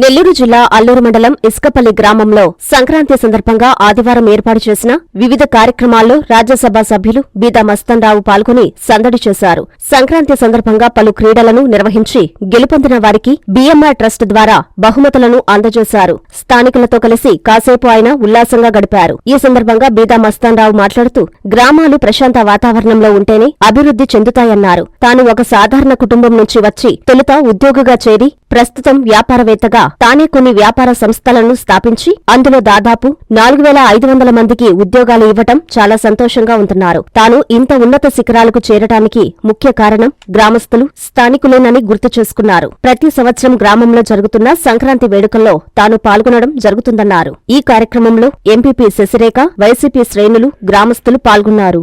నెల్లూరు జిల్లా అల్లూరు మండలం ఇసుకపల్లి గ్రామంలో సంక్రాంతి సందర్భంగా ఆదివారం ఏర్పాటు చేసిన వివిధ కార్యక్రమాల్లో రాజ్యసభ సభ్యులు బీదా మస్తన్రావు పాల్గొని సందడి చేశారు. సంక్రాంతి సందర్భంగా పలు క్రీడలను నిర్వహించి గెలుపొందిన వారికి బీఎంఆర్ ట్రస్ట్ ద్వారా బహుమతులను అందజేశారు. స్థానికులతో కలిసి కాసేపు ఆయన ఉల్లాసంగా గడిపారు. ఈ సందర్భంగా బీదా మస్తాన్రావు మాట్లాడుతూ గ్రామాలు ప్రశాంత వాతావరణంలో ఉంటేనే అభివృద్ధి చెందుతాయన్నారు. తాను ఒక సాధారణ కుటుంబం నుంచి వచ్చి తొలుత ఉద్యోగిగా చేరి ప్రస్తుతం వ్యాపారవేత్తగా తానే కొన్ని వ్యాపార సంస్థలను స్థాపించి అందులో దాదాపు నాలుగు వేల ఐదు వందల మందికి ఉద్యోగాలు ఇవ్వటం చాలా సంతోషంగా ఉంటున్నారు. తాను ఇంత ఉన్నత శిఖరాలకు చేరటానికి ముఖ్య కారణం గ్రామస్తులు స్థానికులేనని గుర్తు చేసుకున్నారు. ప్రతి సంవత్సరం గ్రామంలో జరుగుతున్న సంక్రాంతి వేడుకల్లో తాను పాల్గొనడం జరుగుతుందన్నారు. ఈ కార్యక్రమంలో ఎంపీపీ శశిరేఖ వైసీపీ శ్రేణులు గ్రామస్తులు పాల్గొన్నారు.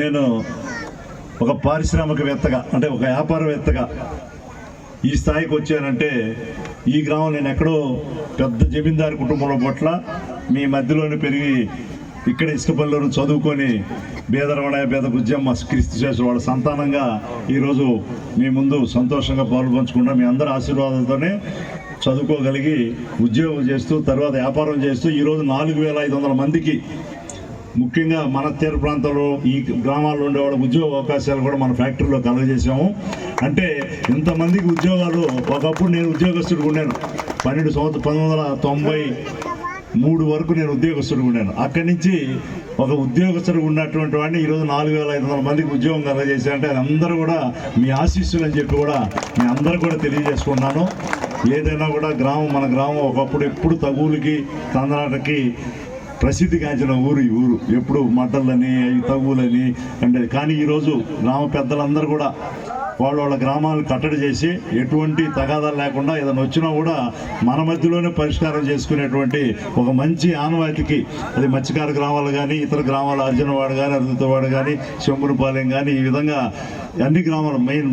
నేను ఒక పారిశ్రామికవేత్తగా అంటే ఒక వ్యాపారవేత్తగా ఈ స్థాయికి వచ్చానంటే ఈ గ్రామం నేను ఎక్కడో పెద్ద జమీందారు కుటుంబంలో పట్ల మీ మధ్యలోనే పెరిగి ఇక్కడ ఇసుకపల్లిలో చదువుకొని బేదరవాడ బేద బుజ్జమ్మ క్రీస్తు చేసిన వాళ్ళ సంతానంగా ఈరోజు మీ ముందు సంతోషంగా పాల్పంచుకుంటా మీ అందరి ఆశీర్వాదంతోనే చదువుకోగలిగి ఉద్యోగం చేస్తూ తర్వాత వ్యాపారం చేస్తూ ఈరోజు నాలుగు వేల ఐదు వందల మందికి ముఖ్యంగా మన తీర ప్రాంతంలో ఈ గ్రామాల్లో ఉండే వాళ్ళకి ఉద్యోగ అవకాశాలు కూడా మన ఫ్యాక్టరీలో కలగజేసాము అంటే ఇంతమందికి ఉద్యోగాలు ఒకప్పుడు నేను ఉద్యోగస్తుడికి ఉన్నాను పన్నెండు సంవత్సరం పంతొమ్మిది వందల తొంభై మూడు వరకు నేను ఉద్యోగస్తుడిగా ఉన్నాను అక్కడి నుంచి ఒక ఉద్యోగస్తుడు ఉన్నటువంటి వాడిని ఈరోజు నాలుగు వేల ఐదు వందల మందికి ఉద్యోగం కలగజేశారంటే అది అందరూ కూడా మీ ఆశీస్సులు అని చెప్పి కూడా మీ అందరూ కూడా తెలియజేసుకున్నాను ఏదైనా కూడా గ్రామం మన గ్రామం ఒకప్పుడు ఎప్పుడు తగువులకి తందనాటకి ప్రసిద్ధిగాంచిన ఊరు ఈ ఊరు. ఎప్పుడు మడ్డలని అవి తగులని అంటే కానీ ఈరోజు గ్రామ పెద్దలందరూ కూడా వాళ్ళ వాళ్ళ గ్రామాలు కట్టడి చేసి ఎటువంటి తగాదాలు లేకుండా ఏదైనా వచ్చినా కూడా మన మధ్యలోనే పరిష్కారం చేసుకునేటువంటి ఒక మంచి ఆనవాయితీకి అది మత్స్యకార గ్రామాలు కానీ ఇతర గ్రామాలు అర్జునవాడు కానీ అరుదుతవాడ కానీ శంభునిపాలెం కానీ ఈ విధంగా అన్ని గ్రామాలు మెయిన్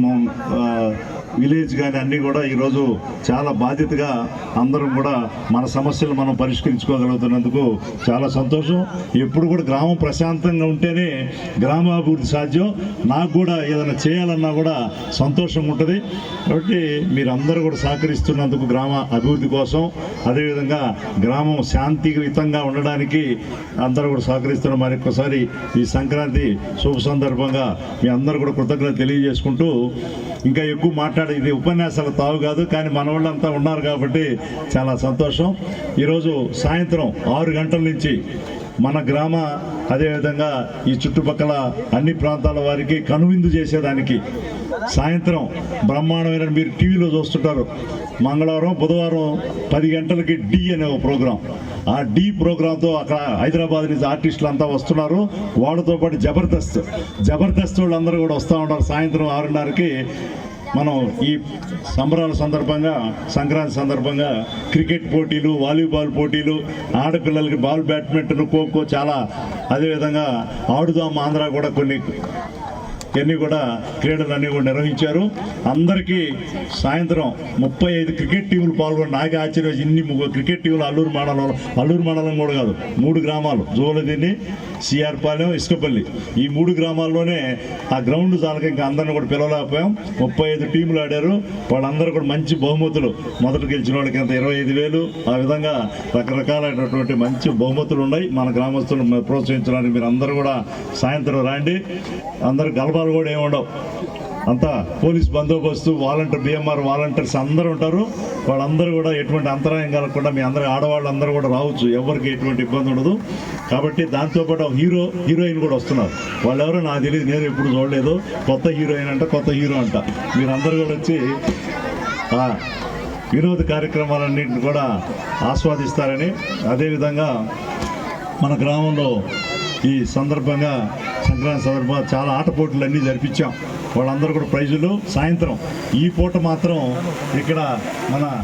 విలేజ్ కానీ అన్నీ కూడా ఈరోజు చాలా బాధ్యతగా అందరం కూడా మన సమస్యలు మనం పరిష్కరించుకోగలుగుతున్నందుకు చాలా సంతోషం. ఎప్పుడు కూడా గ్రామం ప్రశాంతంగా ఉంటేనే గ్రామాభివృద్ధి సాధ్యం. నాకు కూడా ఏదైనా చేయాలన్నా కూడా సంతోషం ఉంటుంది. కాబట్టి మీరందరూ కూడా సహకరిస్తున్నందుకు గ్రామ అభివృద్ధి కోసం అదేవిధంగా గ్రామం శాంతియుతంగా ఉండడానికి అందరూ కూడా సహకరిస్తున్న మరొకసారి ఈ సంక్రాంతి శుభ సందర్భంగా మీ అందరూ కూడా కృతజ్ఞత తెలియజేసుకుంటూ ఇంకా ఎక్కువ మాట్లాడే ఇది ఉపన్యాసాలు తావు కాదు కానీ మన వాళ్ళంతా ఉన్నారు కాబట్టి చాలా సంతోషం. ఈరోజు సాయంత్రం ఆరు గంటల నుంచి మన గ్రామ అదేవిధంగా ఈ చుట్టుపక్కల అన్ని ప్రాంతాల వారికి కనువిందు చేసేదానికి సాయంత్రం బ్రహ్మాండమైన మీరు టీవీలో చూస్తుంటారు. మంగళవారం బుధవారం పది గంటలకి డి అనే ఒక ప్రోగ్రాం. ఆ డి ప్రోగ్రాంతో అక్కడ హైదరాబాద్ నుంచి ఆర్టిస్టులు అంతా వస్తున్నారు. వాళ్ళతో పాటు జబర్దస్త్. జబర్దస్త్ వాళ్ళందరూ కూడా వస్తూ ఉంటారు సాయంత్రం ఆరున్నరకి. మనం ఈ సంబరాల సందర్భంగా సంక్రాంతి సందర్భంగా క్రికెట్ పోటీలు వాలీబాల్ పోటీలు ఆడపిల్లలకి బాల్ బ్యాడ్మింటన్ ఖోఖో చాలా అదేవిధంగా ఆడుదాం ఆంధ్ర కూడా కొన్ని ఇవన్నీ కూడా క్రీడలన్నీ కూడా నిర్వహించారు. అందరికీ సాయంత్రం ముప్పై ఐదు క్రికెట్ టీములు పాల్గొని నాకే ఆశ్చర్యం ఇన్ని క్రికెట్ టీములు అల్లూరు మండలం అల్లూరు మండలం కూడా కాదు మూడు గ్రామాలు జోలదిన్ని సిఆర్పాలెం ఇసుకపల్లి. ఈ మూడు గ్రామాల్లోనే ఆ గ్రౌండ్ చాలక ఇంకా అందరిని కూడా పిలవలేకపోయాం. ముప్పై ఐదు టీములు ఆడారు. వాళ్ళందరూ కూడా మంచి బహుమతులు. మొదట గెలిచిన వాళ్ళకి అంత ఇరవై ఐదు వేలు. ఆ విధంగా రకరకాలైనటువంటి మంచి బహుమతులు ఉన్నాయి. మన గ్రామస్తులను ప్రోత్సహించడానికి మీరు అందరూ కూడా సాయంత్రం రాండి. అందరూ కూడా ఏమి ఉండవు. అంతా పోలీస్ బందోబస్తు వాలంటీర్ బిఎంఆర్ వాలంటీర్స్ అందరూ ఉంటారు. వాళ్ళందరూ కూడా ఎటువంటి అంతరాయం కలగకుండా మీ అందరూ ఆడవాళ్ళు అందరూ కూడా రావచ్చు. ఎవరికి ఎటువంటి ఇబ్బంది ఉండదు. కాబట్టి దాంతోపాటు హీరో హీరోయిన్ కూడా వస్తున్నారు. వాళ్ళు ఎవరో నాకు తెలియదు. నేను ఎప్పుడు చూడలేదు. కొత్త హీరోయిన్ అంట కొత్త హీరో అంట. మీరందరూ కూడా వచ్చి వినోద కార్యక్రమాలన్నింటిని కూడా ఆస్వాదిస్తారని. అదేవిధంగా మన గ్రామంలో ఈ సందర్భంగా సంక్రాంతి సందర్భంగా చాలా ఆట పోటీలు అన్నీ జరిపించాం. వాళ్ళందరూ కూడా ప్రైజులు. సాయంత్రం ఈ పూట మాత్రం ఇక్కడ మన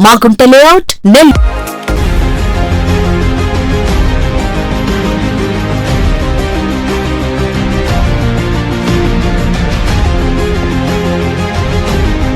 మాగుంట లేఅవుట్ నెల్లూరు